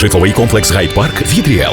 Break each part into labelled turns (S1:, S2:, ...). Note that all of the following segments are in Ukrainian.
S1: Житловий комплекс Гайд-Парк від Ріел.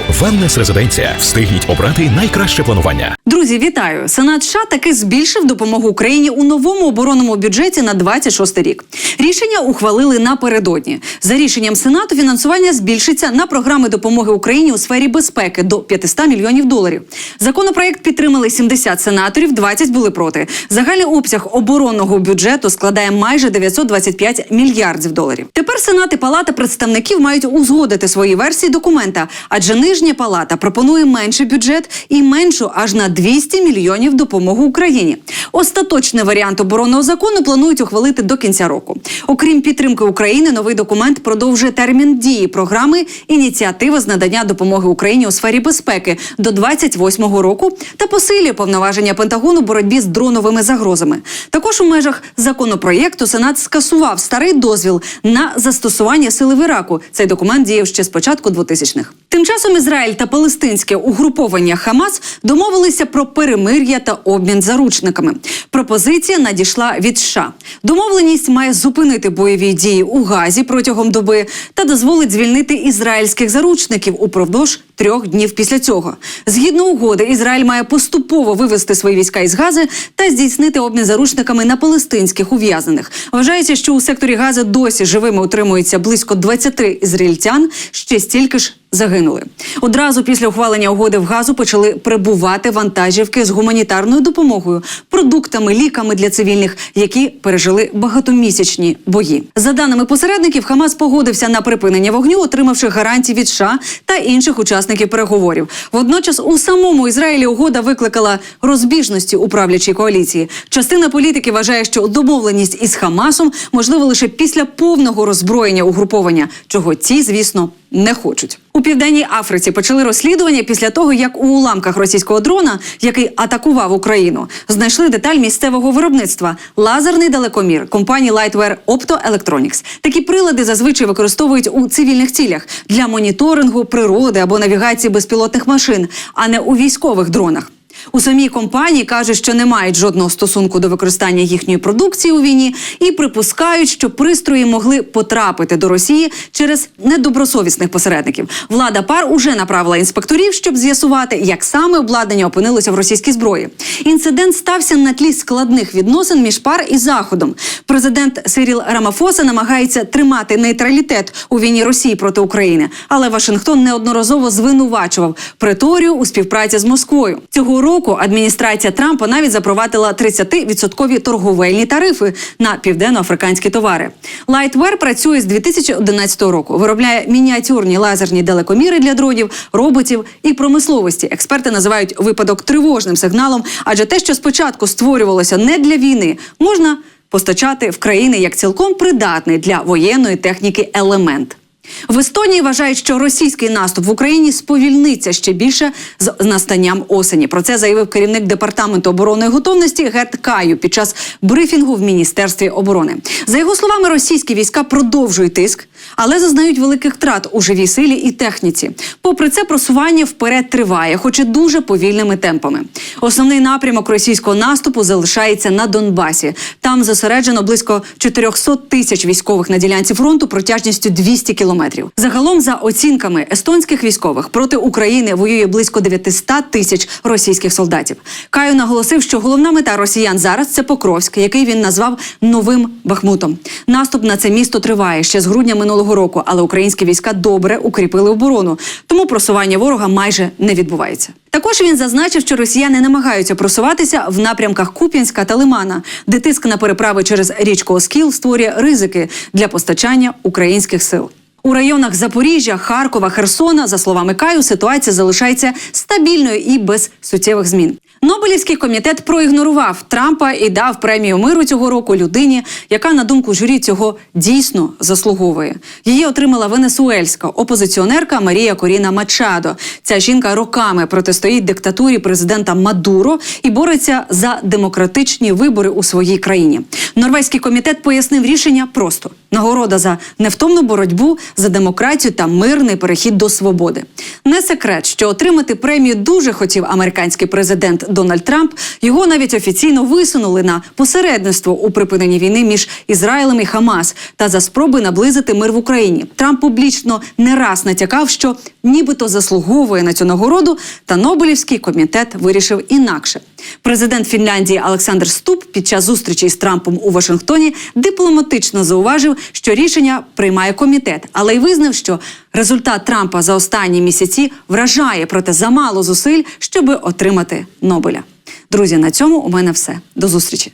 S1: Резиденція. Встигніть обрати найкраще планування.
S2: Друзі, вітаю! Сенат США таки збільшив допомогу Україні у новому оборонному бюджеті на 26 рік. Рішення ухвалили напередодні. За рішенням Сенату фінансування збільшиться на програми допомоги Україні у сфері безпеки до 500 мільйонів доларів. Законопроект підтримали 70 сенаторів, 20 були проти. Загальний обсяг оборонного бюджету складає майже 925 мільярдів доларів. Тепер Сенат і Палата представників мають узгодити свої версії документа, адже нижня палата пропонує менший бюджет і меншу аж на 200 мільйонів допомогу Україні. Остаточний варіант оборонного закону планують ухвалити до кінця року. Окрім підтримки України, новий документ продовжує термін дії програми ініціатива з надання допомоги Україні у сфері безпеки до 28-го року та посилює повноваження Пентагону боротьбі з дроновими загрозами. Також у межах законопроєкту Сенат скасував старий дозвіл на застосування сили в Іраку. Цей документ діяв ще з початку 2000-х. Тим часом Ізраїль та палестинське угруповання Хамас домовилися про перемир'я та обмін заручниками. Пропозиція надійшла від США. Домовленість має зупинити бойові дії у Газі протягом доби та дозволить звільнити ізраїльських заручників упродовж трьох днів після цього. Згідно угоди, Ізраїль має поступово вивести свої війська із Гази та здійснити обмін заручниками на палестинських ув'язнених. Вважається, що у секторі Гази досі живими утримується близько 20 ізраїльтян, ще стільки ж загинули. Одразу після ухвалення угоди в газу почали прибувати вантажівки з гуманітарною допомогою, продуктами, ліками для цивільних, які пережили багатомісячні бої. За даними посередників, Хамас погодився на припинення вогню, отримавши гарантії від США та інших учасників переговорів. Водночас у самому Ізраїлі угода викликала розбіжності у правлячій коаліції. Частина політики вважає, що домовленість із Хамасом можливо лише після повного роззброєння угруповання, чого ці, звісно, не хочуть. У південній Африці почали розслідування після того, як у уламках російського дрона, який атакував Україну, знайшли деталь місцевого виробництва лазерний далекомір компанії Lightware Opto Electronics. Такі прилади зазвичай використовують у цивільних цілях для моніторингу природи або навігації безпілотних машин, а не у військових дронах. У самій компанії кажуть, що не мають жодного стосунку до використання їхньої продукції у війні і припускають, що пристрої могли потрапити до Росії через недобросовісних посередників. Влада пар уже направила інспекторів, щоб з'ясувати, як саме обладнання опинилося в російській зброї. Інцидент стався на тлі складних відносин між пар і заходом. Президент Сиріл Рамафоса намагається тримати нейтралітет у війні Росії проти України, але Вашингтон неодноразово звинувачував Преторію у співпраці з Москвою. Цього року адміністрація Трампа навіть запровадила 30% торговельні тарифи на південноафриканські товари. Lightware працює з 2011 року. Виробляє мініатюрні лазерні далекоміри для дронів, роботів і промисловості. Експерти називають випадок тривожним сигналом, адже те, що спочатку створювалося не для війни, можна постачати в країни як цілком придатний для воєнної техніки елемент. В Естонії вважають, що російський наступ в Україні сповільниться ще більше з настанням осені. Про це заявив керівник департаменту оборонної готовності Герт Каю під час брифінгу в міністерстві оборони. За його словами, російські війська продовжують тиск, але зазнають великих втрат у живій силі і техніці. Попри це, просування вперед триває, хоч і дуже повільними темпами. Основний напрямок російського наступу залишається на Донбасі. Там зосереджено близько 400 тисяч військових на ділянці фронту протяжністю 200 кілометрів. Загалом, за оцінками естонських військових, проти України воює близько 900 тисяч російських солдатів. Каю наголосив, що головна мета росіян зараз це Покровськ, який він назвав новим Бахмутом. Наступ на це місто триває ще з грудня минулого року, але українські війська добре укріпили оборону, тому просування ворога майже не відбувається. Також він зазначив, що росіяни намагаються просуватися в напрямках Куп'янська та Лимана, де тиск на переправи через річку Оскіл створює ризики для постачання українських сил. У районах Запоріжжя, Харкова, Херсона, за словами Каю, ситуація залишається стабільною і без суттєвих змін. Нобелівський комітет проігнорував Трампа і дав премію миру цього року людині, яка на думку журі цього дійсно заслуговує. Її отримала венесуельська опозиціонерка Марія Коріна Мачадо. Ця жінка роками протистоїть диктатурі президента Мадуро і бореться за демократичні вибори у своїй країні. Норвезький комітет пояснив рішення просто нагорода за невтомну боротьбу за демократію та мирний перехід до свободи. Не секрет, що отримати премію дуже хотів американський президент Дональд Трамп його навіть офіційно висунули на посередництво у припиненні війни між Ізраїлем і Хамас та за спроби наблизити мир в Україні. Трамп публічно не раз натякав, що нібито заслуговує на цю нагороду, та Нобелівський комітет вирішив інакше. Президент Фінляндії Олександр Ступ під час зустрічі з Трампом у Вашингтоні дипломатично зауважив, що рішення приймає комітет, але й визнав, що результат Трампа за останні місяці вражає, проте замало зусиль, щоби отримати Нобеля. Друзі, на цьому у мене все. До зустрічі.